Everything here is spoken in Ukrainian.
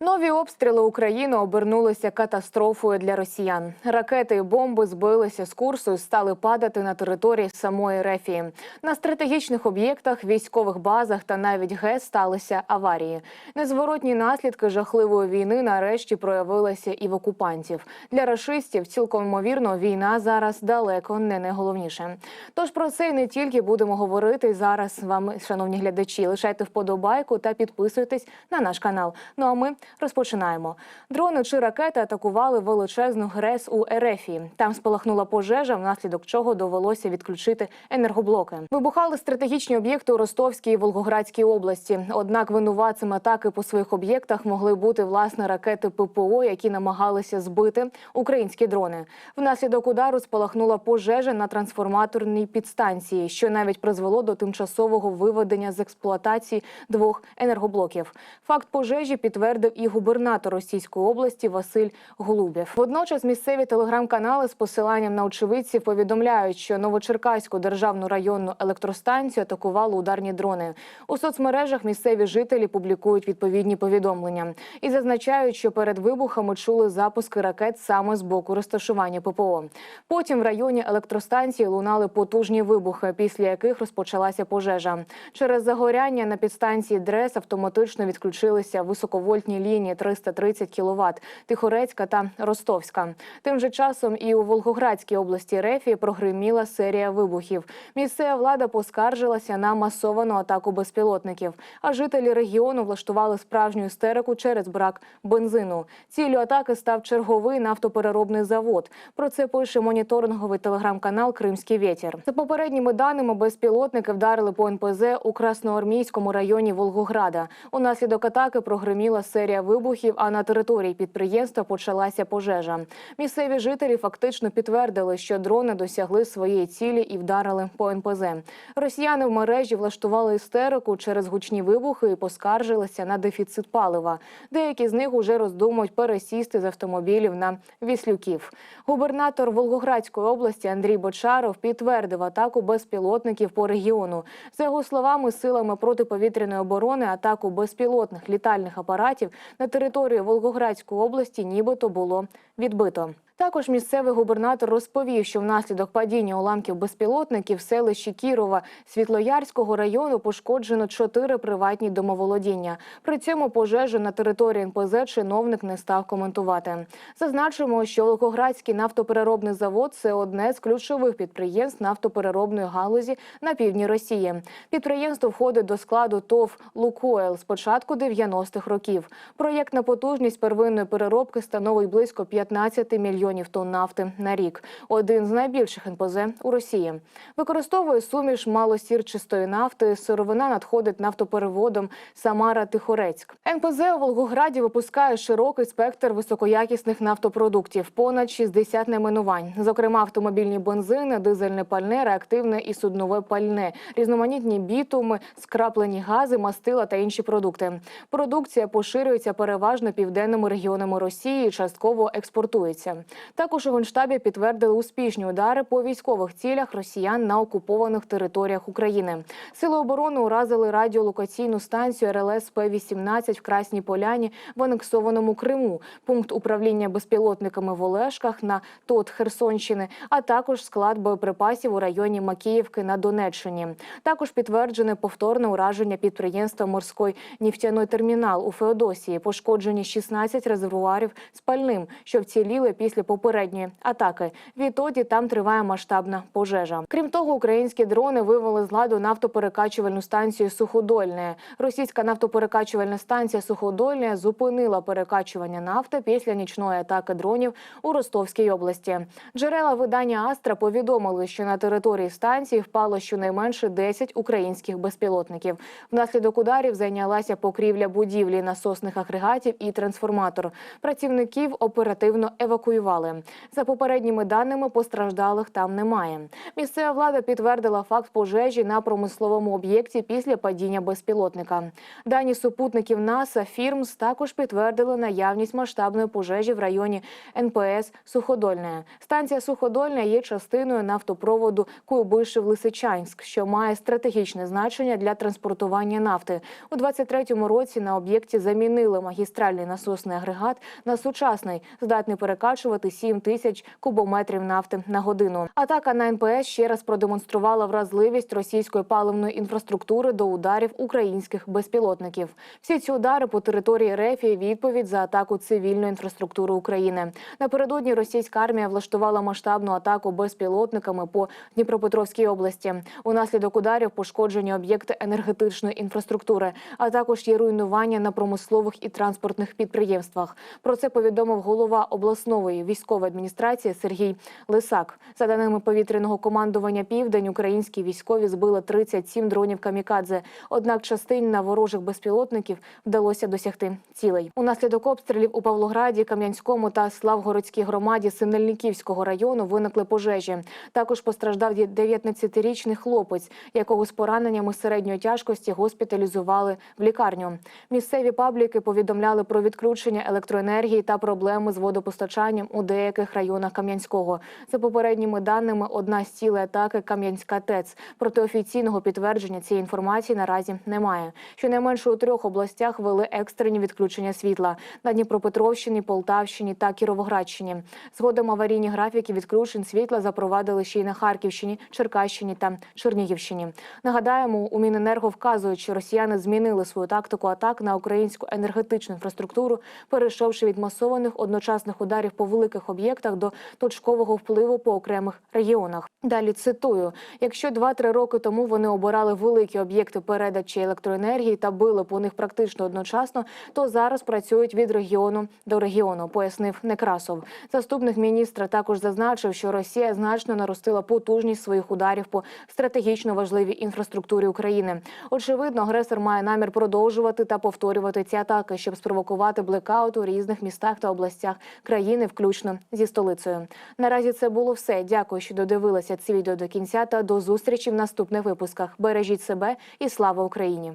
Нові обстріли України обернулися катастрофою для росіян. Ракети і бомби збилися з курсу і стали падати на території самої Рефії. На стратегічних об'єктах, військових базах та навіть ГЕС сталися аварії. Незворотні наслідки жахливої війни нарешті проявилися і в окупантів. Для рашистів цілком ймовірно війна зараз далеко не найголовніше. Тож про це і не тільки будемо говорити зараз. Вам, шановні глядачі, лишайте вподобайку та підписуйтесь на наш канал. Ну а ми розпочинаємо. Дрони чи ракети атакували величезну ГРЕС у Ерефії. Там спалахнула пожежа, внаслідок чого довелося відключити енергоблоки. Вибухали стратегічні об'єкти у Ростовській і Волгоградській області. Однак винуватцем атаки по своїх об'єктах могли бути власне ракети ППО, які намагалися збити українські дрони. Внаслідок удару спалахнула пожежа на трансформаторній підстанції, що навіть призвело до тимчасового виведення з експлуатації двох енергоблоків. Факт пожежі підтвердив і губернатор Російської області Василь Голубєв. Водночас місцеві телеграм-канали з посиланням на очевидців повідомляють, що Новочеркаську державну районну електростанцію атакували ударні дрони. У соцмережах місцеві жителі публікують відповідні повідомлення і зазначають, що перед вибухами чули запуски ракет саме з боку розташування ППО. Потім в районі електростанції лунали потужні вибухи, після яких розпочалася пожежа. Через загоряння на підстанції ДРЕС автоматично відключилися високовольтні лінії 330 кВт Тихорецька та Ростовська. Тим же часом і у Волгоградській області Рефії прогриміла серія вибухів. Місцева влада поскаржилася на масовану атаку безпілотників. А жителі регіону влаштували справжню істерику через брак бензину. Ціллю атаки став черговий нафтопереробний завод. Про це пише моніторинговий телеграм-канал Кримський вітер. За попередніми даними, безпілотники вдарили по НПЗ у Красноармійському районі Волгограда. Унаслідок атаки прогриміла серія вибухів, а на території підприємства почалася пожежа. Місцеві жителі фактично підтвердили, що дрони досягли своєї цілі і вдарили по НПЗ. Росіяни в мережі влаштували істерику через гучні вибухи і поскаржилися на дефіцит палива. Деякі з них уже роздумують пересісти з автомобілів на віслюків. Губернатор Волгоградської області Андрій Бочаров підтвердив атаку безпілотників по регіону. За його словами, силами протиповітряної оборони атаку безпілотних літальних апаратів на території Волгоградської області нібито було відбито. Також місцевий губернатор розповів, що внаслідок падіння уламків безпілотників в селищі Кірова Світлоярського району пошкоджено чотири приватні домоволодіння. При цьому пожежу на території НПЗ чиновник не став коментувати. Зазначимо, що Волгоградський нафтопереробний завод це одне з ключових підприємств нафтопереробної галузі на півдні Росії. Підприємство входить до складу ТОВ «Лукойл» з початку 90-х років. Проєктна потужність первинної переробки становить близько 15 мільйонів тонн нафти на рік. Один з найбільших НПЗ у Росії. Використовує суміш малосірчистої нафти. Сировина надходить нафтопереводом Самара-Тихорецьк. НПЗ у Волгограді випускає широкий спектр високоякісних нафтопродуктів, понад 60 найменувань, зокрема автомобільні бензини, дизельне пальне, реактивне і суднове пальне, різноманітні бітуми, скраплені гази, мастила та інші продукти. Продукція поширюється переважно південними регіонами Росії, і частково експортується. Також у генштабі підтвердили успішні удари по військових цілях росіян на окупованих територіях України. Сили оборони уразили радіолокаційну станцію РЛС П-18 в Красній Поляні в анексованому Криму, пункт управління безпілотниками в Олешках на ТОТ Херсонщини, а також склад боєприпасів у районі Макіївки на Донеччині. Також підтверджене повторне ураження підприємства морський нефтяний термінал у Феодосії. Пошкоджені 16 резервуарів з пальним, що вціліли після попередньої атаки. Відтоді там триває масштабна пожежа. Крім того, українські дрони вивели з ладу нафтоперекачувальну станцію Суходольне. Російська нафтоперекачувальна станція Суходольне зупинила перекачування нафти після нічної атаки дронів у Ростовській області. Джерела видання Астра повідомили, що на території станції впало щонайменше 10 українських безпілотників. Внаслідок ударів зайнялася покрівля будівлі насосних агрегатів і трансформатор. Працівників оперативно евакуювали. Працювали. За попередніми даними постраждалих там немає. Місцева влада підтвердила факт пожежі на промисловому об'єкті після падіння безпілотника. Дані супутників НАСА Фірмс також підтвердили наявність масштабної пожежі в районі НПС Суходольне. Станція Суходольне є частиною нафтопроводу Куйбишев Лисичанськ, що має стратегічне значення для транспортування нафти. У 23-му році на об'єкті замінили магістральний насосний агрегат на сучасний, здатний перекачувати 7 тисяч кубометрів нафти на годину. Атака на НПС ще раз продемонструвала вразливість російської паливної інфраструктури до ударів українських безпілотників. Всі ці удари по території РФ є відповідь за атаку цивільної інфраструктури України. Напередодні російська армія влаштувала масштабну атаку безпілотниками по Дніпропетровській області. Унаслідок ударів пошкоджені об'єкти енергетичної інфраструктури, а також є руйнування на промислових і транспортних підприємствах. Про це повідомив голова обласної військової адміністрації Сергій Лисак. За даними повітряного командування Південь, українські військові збили 37 дронів камікадзе. Однак частині на ворожих безпілотників вдалося досягти цілей. Унаслідок обстрілів у Павлограді, Кам'янському та Славгородській громаді Синельниківського району виникли пожежі. Також постраждав 19-річний хлопець, якого з пораненнями середньої тяжкості госпіталізували в лікарню. Місцеві пабліки повідомляли про відключення електроенергії та проблеми з водопостачанням у деяких районах Кам'янського. За попередніми даними, одна з цілей атаки Кам'янська ТЕЦ. Проте офіційного підтвердження цієї інформації наразі немає. Щонайменше у трьох областях вели екстрені відключення світла на Дніпропетровщині, Полтавщині та Кіровоградщині. Згодом аварійні графіки відключень світла запровадили ще й на Харківщині, Черкащині та Чернігівщині. Нагадаємо, у Міненерго вказують, що росіяни змінили свою тактику атак на українську енергетичну інфраструктуру, перейшовши від масованих одночасних ударів по великих об'єктах до точкового впливу по окремих регіонах. Далі цитую: якщо 2-3 роки тому вони обирали великі об'єкти передачі електроенергії та били по них практично одночасно, то зараз працюють від регіону до регіону, пояснив Некрасов. Заступник міністра також зазначив, що Росія значно наростила потужність своїх ударів по стратегічно важливій інфраструктурі України. Очевидно, агресор має намір продовжувати та повторювати ці атаки, щоб спровокувати блекаут у різних містах та областях країни, включно зі столицею. Наразі це було все. Дякую, що додивилися це відео до кінця. Та до зустрічі в наступних випусках. Бережіть себе і слава Україні!